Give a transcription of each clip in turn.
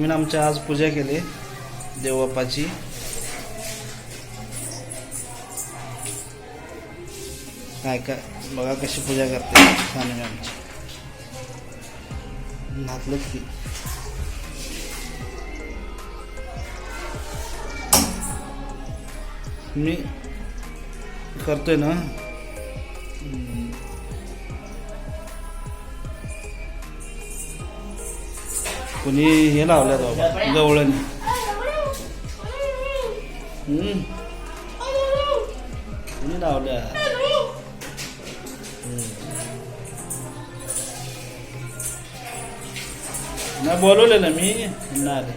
मी आमच्या आज पूजा केली. देवबापाची. काय काय बघा कशी पूजा करते स्वामी आमची. घातलं की. मी करतोय ना. कुणी हे लावल्यात बाबा जवळ कोणी लावलं लावल्या नाही बोलवले ना मी. नाही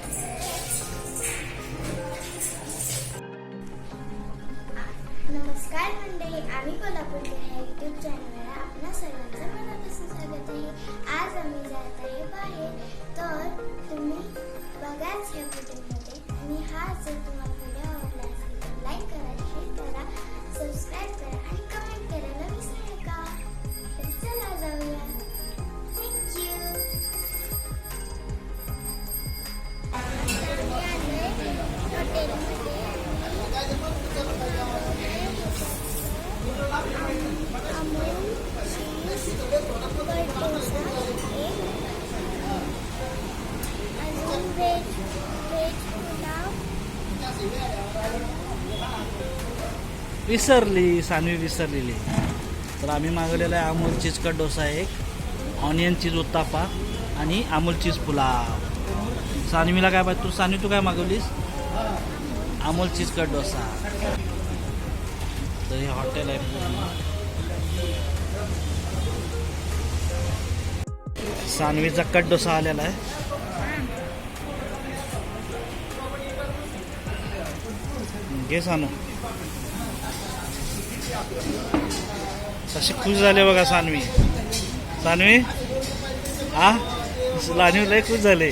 नमस्कार मंडळी आम्ही कोल्हापूर या युट्यूब आपल्या सर्वांचं मनापासून स्वागत आहे. आज आम्ही जात आहे बाहेर. तर तुम्ही बघाच या व्हिडिओमध्ये आणि हा जर तुम्हाला विसरली सानवी विसरलेली. तर आम्ही मागवलेला आहे अमूल चीजकट डोसा एक ऑनियन चीज उत्तापा आणि अमूल चीज पुलाव. सानवीला काय पाहिजे तू सानवी तू काय मागवलीस? अमूल चीजकट डोसा. तर हे हॉटेल आहे. पूर्ण. सानवीचा कट डोसा आलेला आहे. घे सानू. तसे खुश झाले बघा सानवी. सानवी? आ लानवी लय खुश झाले.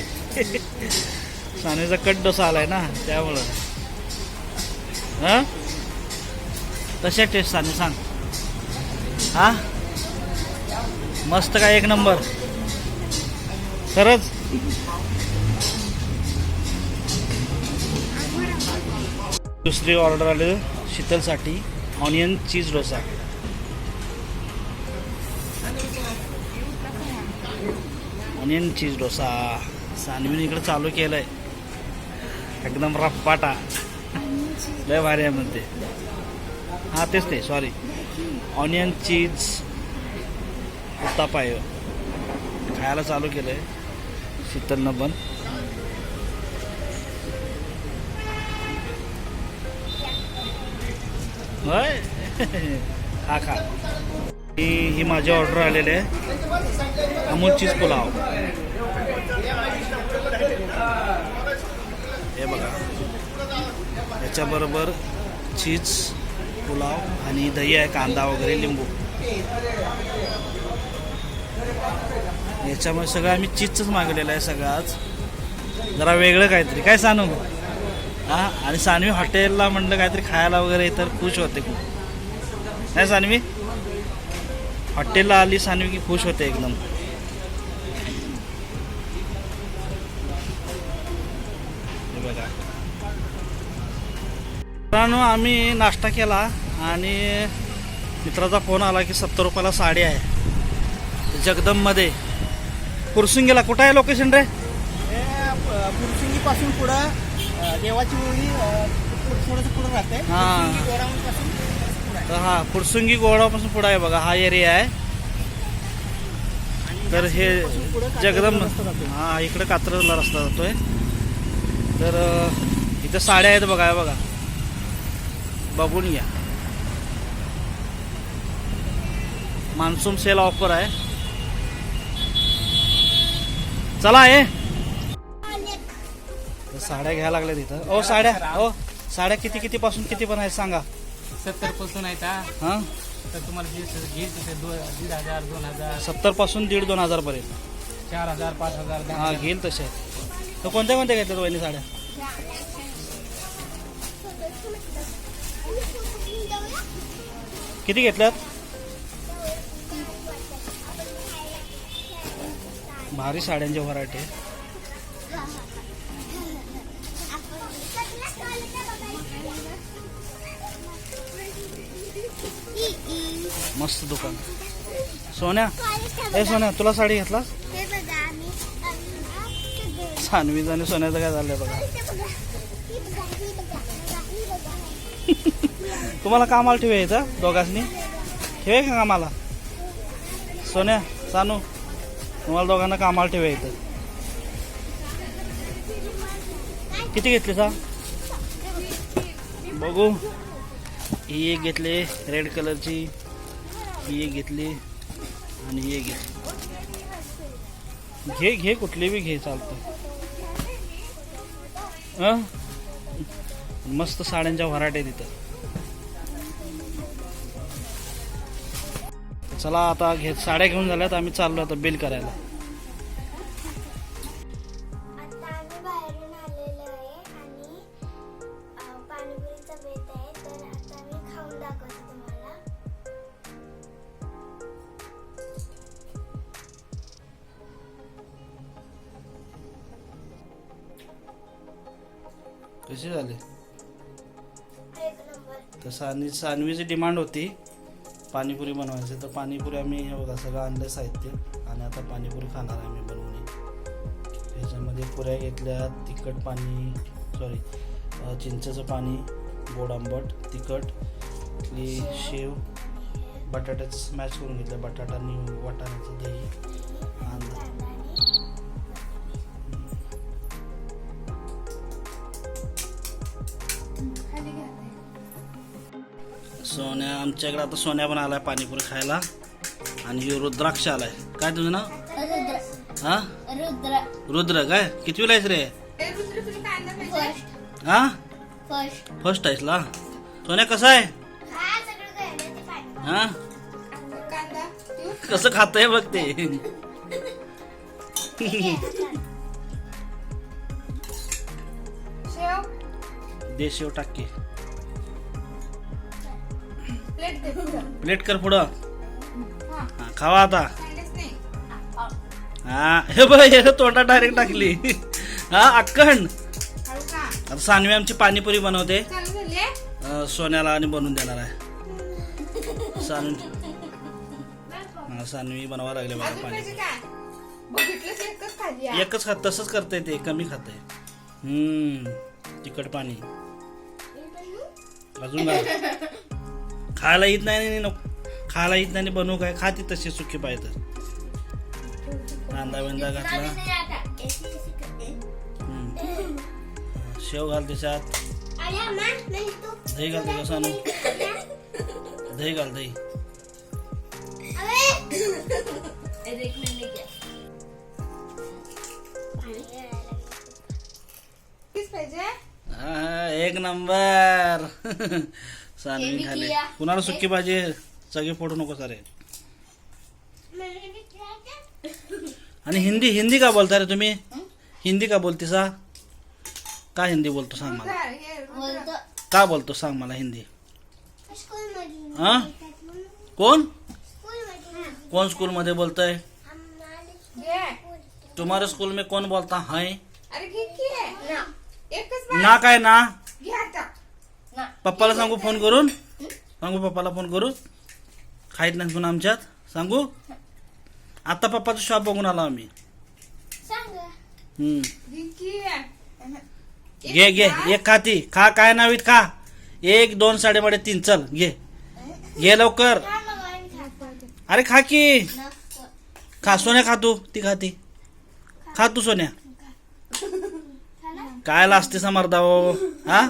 सानवीचा कट डोसा आलाय ना त्यामुळं. हा? कशा टेस्ट सानवी सांग. हा? मस्त काय एक नंबर? खरंच? दुसरी ऑर्डर आली शीतलसाठी. Onion cheese dosa onion cheese dosa सानवीने इकडे चालू केलंय. एकदम रप्पाटा लय भारी आहे म्हणते. हां तेच ते सॉरी ऑनियन चीज उत्तापा आहे. खायला चालू केलंय. शीतलनं पण होय? हा खा. ही ही माझी ऑर्डर आलेली आहे. अमूल चीज पुलाव. हे बघा. याच्याबरोबर चीज पुलाव आणि दही आहे कांदा वगैरे लिंबू. याच्यामुळे सगळं आम्ही चीजच मागवलेलं आहे सगळं आज. जरा वेगळं काहीतरी. काय सांगू? हा आणि सानवी हॉटेलला म्हणलं काहीतरी खायला वगैरे तर खुश होते खूप. नाही सानवी? हॉटेलला आली सानवी की खुश होते एकदम. बघा. मित्रांनो आम्ही नाश्ता केला आणि मित्राचा फोन आला की सत्तर रुपयाला साडी आहे. जगदममध्ये कुरसुंगीला कुठं आहे लोकेशन रे? कुरसुंगीपासून पुढं देवाची ओळी थोडंसं पुढं राहते हा. पासून तर हा फुरसुंगी गोडापासून पुढं आहे बघा हा एरिया आहे. तर हे जगदम हा इकडे कात्रजला रस्ता जातोय. तर अं, इथं साड्या आहेत बघा हे बघा. बघून घ्या. मान्सून सेल ऑफर आहे. चला तर साड्या घ्यायला लागल्या तिथं ओ साड्या. ओ साड्या किती किती पासून किती पण आहेत सांगा. सत्तरपासून आहे का हां? तर तुम्हाला जे घे तिथे दो दीड हजार दोन हजार. सत्तरपासून दीड दोन हजार पर्यंत. चार हजार पाच हजार दहा हा हजार. घेईल तसे. तर कोणत्या कोणत्या घेतल्यात वहिनी साड्या? किती घेतल्यात? भारी साड्यांची व्हरायटी आहे. मस्त दुकान. सोन्या ए सोन्या तुला साडी घेतलास? हे बघा आणि सोन्याचं काय झालंय बघा. बघा तुम्हाला कामाला ठेवूया इथं दोघांनी ठेवूया का कामाला? सोन्या सानू तुम्हाला दोघांना कामाला ठेवूया इथं. किती घेतले सा बघू. ही एक घेतले रेड कलरची. ही एक घेतली आणि हे घे. घेतली घे घे कुठली बी घे चालतं अं? मस्त साड्यांच्या व्हरायटी आहे तिथं चला आता घे साड्या घेऊन झाल्यात आम्ही चाललो आता बिल करायला. कशी झाली? तर सानवी सानवीची डिमांड होती पाणीपुरी बनवायची. तर पाणीपुरी आम्ही हे बघा सगळं आणलं साहित्य. आणि आता पाणीपुरी खाणार आहे आम्ही बनवून. त्याच्यामध्ये पुऱ्या घेतल्या तिखट पाणी सॉरी चिंचेचं पाणी गोड आंबट तिखट आपली शेव बटाट्याचं स्मॅश करून घेतलं. बटाटा आणि वाटाण्याचं दही आणि सोन्या आमच्याकडे आता सोन्या पण आलाय पाणीपुरी खायला. आणि हे रुद्राक्ष आलाय. काय तुझं नाव? रुद्र. हा? रुद्र. रुद्र काय? किती वेळा आहेस रे? फर्स्ट हा? फर्स्ट फर्स्ट आहेस ला? सोन्या कसं आहे? हा हा? कसं खातंय बघ ते. दे शेव टाके प्लेट कर पुढं. हा, खावा आता. हा. हे बघ हे तोंडात डायरेक्ट टाकली. हा अक्कंड आता सानवी आमची पाणीपुरी बनवते. सोन्याला आणि बनवून देणार आहे. सानवी. सानवी बनवायला लागले मला पाणी एकच खात तसंच करतंय ते कमी खातंय हम्म तिखट पाणी. अजून? खायला येत नाही आणि नको. खायला येत नाही बनवू काय? खाती तशी सुखी पाहिजे. कांदा बिंदा घातला. हम्म. शेव घाल त्याच्यात. दही घाल त्याच्यात सांगू दही घाल दही. किस पाहिजे? हा, एक नंबर. सानवी खाली. कुणाला सुकी पाहिजे सगळे फोडू नको सारे. आणि हिंदी हिंदी का बोलता रे तुम्ही? हिंदी का बोलते सा का हिंदी बोलतो सांग मला? काय बोलतो. का बोलतो सांग मला हिंदी? स्कूल मध्ये हा? कोण? स्कूल मध्ये कोण स्कूल मध्ये बोलतय तुम्हारे स्कूल में कौन बोलता? है अरे घे की ना. एकच ना काय ना? पप्पाला सांगू फोन करून? सांगू पप्पाला फोन करू खाईत नाही पुन्हा आमच्यात? सांगू? आता पप्पाचं शॉप बघून आलो आम्ही. घे घे. एक खाती खा काय नावीत खा. एक दोन साडेमाडे तीन. चल घे. घे लवकर. अरे खा की. खा सोन्या खा तू. ती खाती खा तू सोन्या. काय लाजते समर्दाव हा?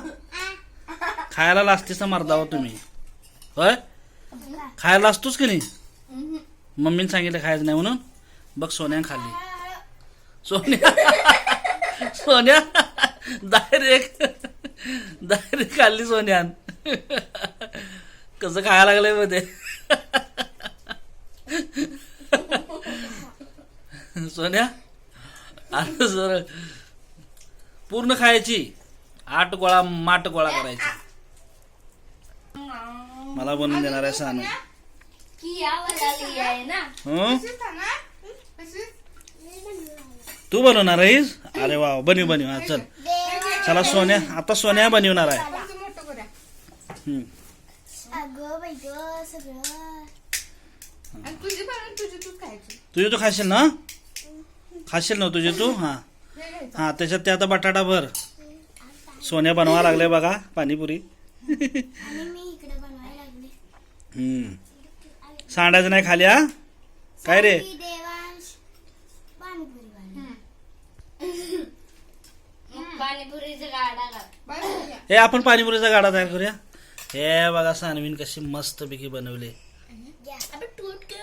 खायला लाजते समर्दाव तुम्ही. होय? खायला असतोच की नाही? मम्मीने सांगितलं खायचं नाही म्हणून. बघ सोन्या खाल्ली. सोन्या. सोन्या. डायरेक्ट. डायरेक्ट खाल्ली सोन्यान. कसं खायला लागलंयमध्ये सोन्या. आता सर पूर्ण खायची. आठ गोळा माट गोळा करायची. मला बनवून देणार आहे सानू. ना? हं? तू बनवणार आहेस? अरे वा बनव बनव. हा चल. चला सोन्या. आता सोन्या बनवणार आहे. हं. अगं बाई गं सगळं. तुझी बनवून तुझी तूच खायची. तुझे तू खाशील ना? खाशील ना तुझे तू? हां हे. हां त्याच्यात ते आता बटाटा भर. सोन्या बनवा लागले बघा पाणीपुरी. आणि मी इकडे बनवायला लागले हम्म. सांडायचं नाही खाली हा? काय रे. हे आपण पाणीपुरीचा गाडा तयार करूया. हे बघा सानवीन कशी मस्त पैकी बनवले. घ्या.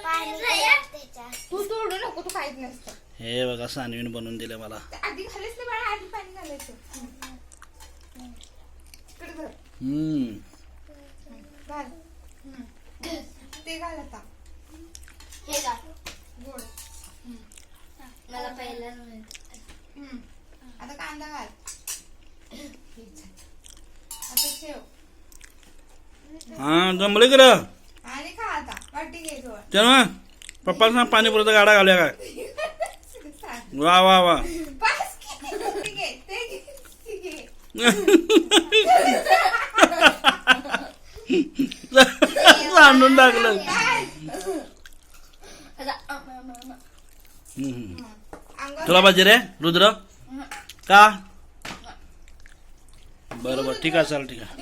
पाणी घ्या त्याच्यात. तू तोडू नको तू खायच नसतं. हे बघा सानवीन बनवून दिले मला. ते आधी घालायच नाही बाळा आधी पाणी घालायचं. इकडे धर. हम्म. घाल हम्म. ते घाल आता. हे का गोड. मला पहिलं. आता कांदा घाल. आता शेव हा जमले कर आणि खा आता. वाटी घे पप्पाला सांग पाणीपुरीचा गाडा घालूया काय. वा वा वा. बस की. ते घे ते घे ते घे. आणून टाकलं. तुला पाहिजे रे रुद्र? का? बरं बरं ठीक आहे चाल ठीक आहे.